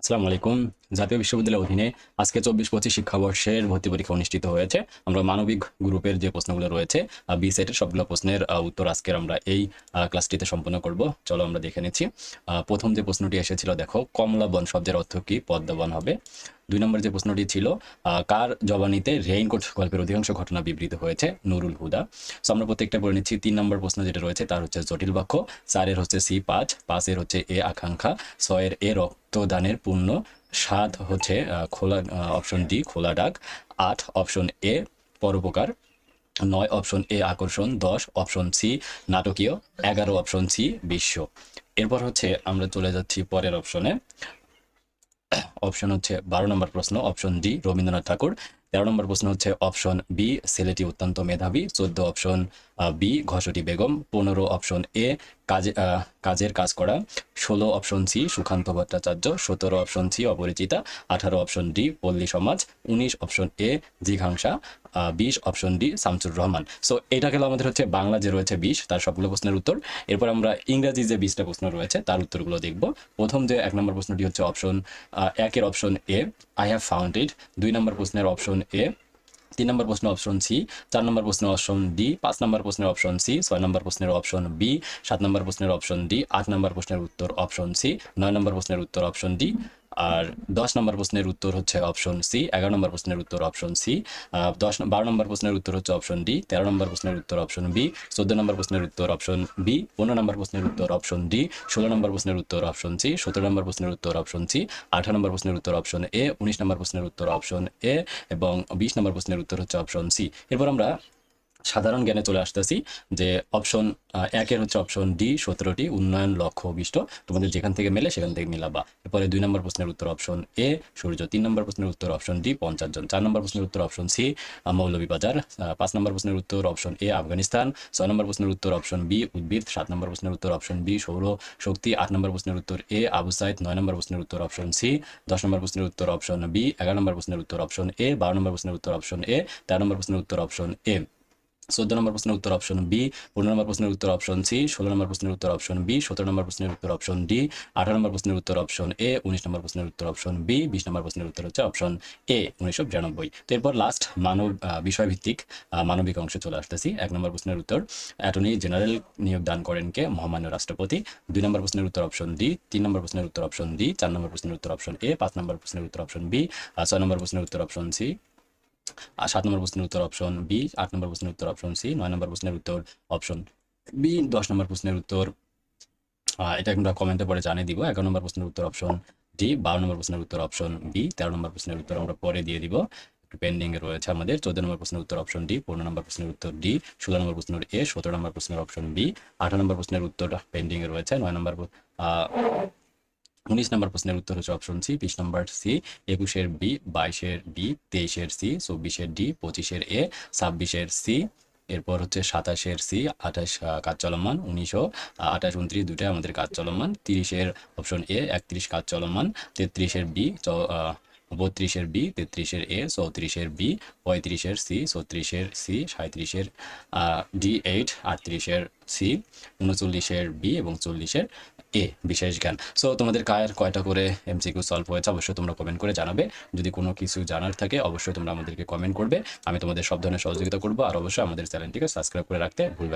আসসালামু আলাইকুম। জাতীয় বিশ্ববিদ্যালয়ের অধীনে আজকে চব্বিশ পঁচিশ শিক্ষাবর্ষের ভর্তি পরীক্ষা অনুষ্ঠিত হয়েছে। আমরা মানবিক গ্রুপের যে প্রশ্নগুলো রয়েছে বি সবগুলো প্রশ্নের উত্তর আজকের আমরা এই ক্লাসটিতে সম্পন্ন করব। চলো আমরা দেখে নিচ্ছি। প্রথম যে প্রশ্নটি এসেছিল, দেখো, কমলা বন শব্দের অর্থ কি? পদ্মবন হবে। দুই নম্বর যে প্রশ্নটি ছিল কার জবানিতে রেইনকোট গল্পের অধিকাংশ ঘটনা বিবৃত হয়েছে? নুরুল হুদা। সো আমরা প্রত্যেকটা পড়ে নিচ্ছি। তিন নম্বর প্রশ্ন যেটা রয়েছে, তার হচ্ছে জটিল বাক্য। চারের হচ্ছে সি পাঁচ, পাঁচের হচ্ছে এ আকাঙ্ক্ষা, ছয়ের এ রক্তদানের পূর্ণ, সাত হচ্ছে খোলা অপশন ডি, খোলা ডাক, আট অপশন এ পরোপকার, নয় অপশন এ আকর্ষণ, দশ অপশন সি নাটকীয়, এগারো অপশন সি বিশ্ব। এরপর হচ্ছে আমরা চলে যাচ্ছি পরের অপশনে। অপশন হচ্ছে বারো নম্বর প্রশ্ন অপশন ডি রবীন্দ্রনাথ ঠাকুর। তেরো নম্বর প্রশ্ন হচ্ছে অপশন বি ছেলেটি অত্যন্ত মেধাবী। চোদ্দ অপশন বি ঘসটি বেগম। পনেরো অপশন এ কাজে কাজের কাজ করা। ষোলো অপশন সি সুকান্ত ভট্টাচার্য। সতেরো অপশন সি অপরিচিতা। আঠারো অপশন ডি পল্লী সমাজ। উনিশ অপশন এ জিঘাংসা। বিশ option D Shamsur Rahman. So এটা গেল আমাদের হচ্ছে বাংলা যে রয়েছে বিশ, তার সবগুলো প্রশ্নের উত্তর। এরপর আমরা ইংরাজি যে বিশটা প্রশ্ন রয়েছে, তার উত্তরগুলো দেখব। প্রথম যে এক নম্বর প্রশ্নটি হচ্ছে অপশন একের option A I have found it দুই নম্বর প্রশ্নের অপশন এ তিন নম্বর প্রশ্নের অপশন সি চার নম্বর প্রশ্নের অপশন ডি পাঁচ নম্বর প্রশ্নের অপশন সি ছয় নম্বর প্রশ্নের অপশন বি সাত নম্বর প্রশ্নের অপশন ডি আট নম্বর প্রশ্নের উত্তর অপশন সি নয় নম্বর প্রশ্নের উত্তর অপশন ডি আর দশ নম্বর প্রশ্নের উত্তর হচ্ছে অপশন সি এগারো নম্বর প্রশ্নের উত্তর অপশন সি দশ বারো নম্বর প্রশ্নের উত্তর হচ্ছে অপশন ডি তেরো নম্বর প্রশ্নের উত্তর অপশন বি চোদ্দ নম্বর প্রশ্নের উত্তর অপশন বি পনেরো নম্বর প্রশ্নের উত্তর অপশন ডি ষোলো নম্বর প্রশ্নের উত্তর অপশন সি সতেরো নম্বর প্রশ্নের উত্তর অপশন সি আঠারো নম্বর প্রশ্নের উত্তর অপশন এ উনিশ নম্বর প্রশ্নের উত্তর অপশন এ এবং বিশ নম্বর প্রশ্নের উত্তর হচ্ছে অপশন সি এরপর আমরা সাধারণ জ্ঞানে চলে আসতেছি যে অপশন একের হচ্ছে অপশন ডি সতেরোটি উন্নয়ন লক্ষ্য অভিষ্ট তোমাদের যেখান থেকে মেলে সেখান থেকে মিলাবা এরপরে দুই নম্বর প্রশ্নের উত্তর অপশন এ সূর্য তিন নম্বর প্রশ্নের উত্তর অপশন ডি পঞ্চাশ জন চার নম্বর প্রশ্নের উত্তর অপশন সি মৌলভীবাজার পাঁচ নম্বর প্রশ্নের উত্তর অপশন এ আফগানিস্তান ছয় নম্বর প্রশ্নের উত্তর অপশন বি উদ্ভিদ সাত নম্বর প্রশ্নের উত্তর অপশন বি সৌর শক্তি আট নম্বর প্রশ্নের উত্তর এ আবু সাইদ নয় নম্বর প্রশ্নের উত্তর অপশন সি দশ নম্বর প্রশ্নের উত্তর অপশন বি এগারো নম্বর প্রশ্নের উত্তর অপশন এ বারো নম্বর প্রশ্নের উত্তর অপশন এ তেরো নম্বর প্রশ্নের উত্তর অপশন এ চোদ্দ নম্বর প্রশ্নের উত্তর অপশন বি পনেরো নম্বর প্রশ্নের উত্তর অপশন সি ষোলো নম্বর প্রশ্নের উত্তর অপশন বি সতেরো নম্বর প্রশ্নের উত্তর অপশন ডি আঠারো নম্বর প্রশ্নের উত্তর অপশন এ উনিশ নম্বর প্রশ্নের উত্তর অপশন বি বিশ নম্বর প্রশ্নের উত্তর হচ্ছে অপশন এ উনিশশো বিরানব্বই তো এরপর লাস্ট মানব বিষয়ভিত্তিক মানবিক অংশে চলে আসতেছি এক নম্বর প্রশ্নের উত্তর অ্যাটর্নি জেনারেল নিয়োগ দান করেন কে মহামান্য রাষ্ট্রপতি দুই নম্বর প্রশ্নের উত্তর অপশন ডি তিন নম্বর প্রশ্নের উত্তর অপশন ডি চার নম্বর প্রশ্নের উত্তর অপশন এ পাঁচ নম্বর প্রশ্নের উত্তর অপশন বি ছয় নম্বর প্রশ্নের উত্তর অপশন সি আর সাত নম্বর প্রশ্নের উত্তর অপশন বি আট নম্বর প্রশ্নের উত্তর অপশন সি নয় নম্বর প্রশ্নের উত্তর অপশন বি দশ নম্বর প্রশ্নের উত্তর এটা আমরা কমেন্টে পরে জানিয়ে দিব এগারো নম্বর প্রশ্নের উত্তর অপশন ডি বারো নম্বর প্রশ্নের উত্তর অপশন বি তেরো নম্বর প্রশ্নের উত্তর আমরা পরে দিয়ে দিব একটু পেন্ডিং রয়েছে আমাদের চোদ্দ নম্বর প্রশ্নের উত্তর অপশন ডি পনেরো নম্বর প্রশ্নের উত্তর ডি ষোলো নম্বর প্রশ্নের এ সতেরো নম্বর প্রশ্নের অপশন বি আঠারো নম্বর প্রশ্নের উত্তর পেন্ডিং রয়েছে নয় নম্বর উনিশ নম্বর প্রশ্নের উত্তর হচ্ছে অপশন সি বিশ নম্বর সি একুশের বি বাইশের ডি তেইশের সি চব্বিশের ডি পঁচিশের এ ছাব্বিশের সি এরপর হচ্ছে সাতাশের সি আঠাশ কাজ চলমান উনিশশো আঠাশ, উনত্রিশ দুটাই আমাদের কাজ চলমান, তিরিশের অপশন এ একত্রিশ কাজ চলমান, তেত্রিশের বি বত্রিশের বি, তেত্রিশের এ, চৌত্রিশের বি, পঁয়ত্রিশের সি, ছত্রিশের সি সাঁত্রিশের ডি এইট, আটত্রিশের সি, উনচল্লিশের বি এবং চল্লিশের এ বিশেষ জ্ঞান। সো তোমাদের কায়ের কয়টা করে এমসিকিউ সলভ হয়েছে অবশ্যই তোমরা কমেন্ট করে জানাবে। যদি কোনো কিছু জানার থাকে, অবশ্যই তোমরা আমাদেরকে কমেন্ট করবে। আমি তোমাদের সব ধরনের সহযোগিতা করব। আর অবশ্যই আমাদের চ্যানেলটিকে সাবস্ক্রাইব করে রাখতে ভুলবে।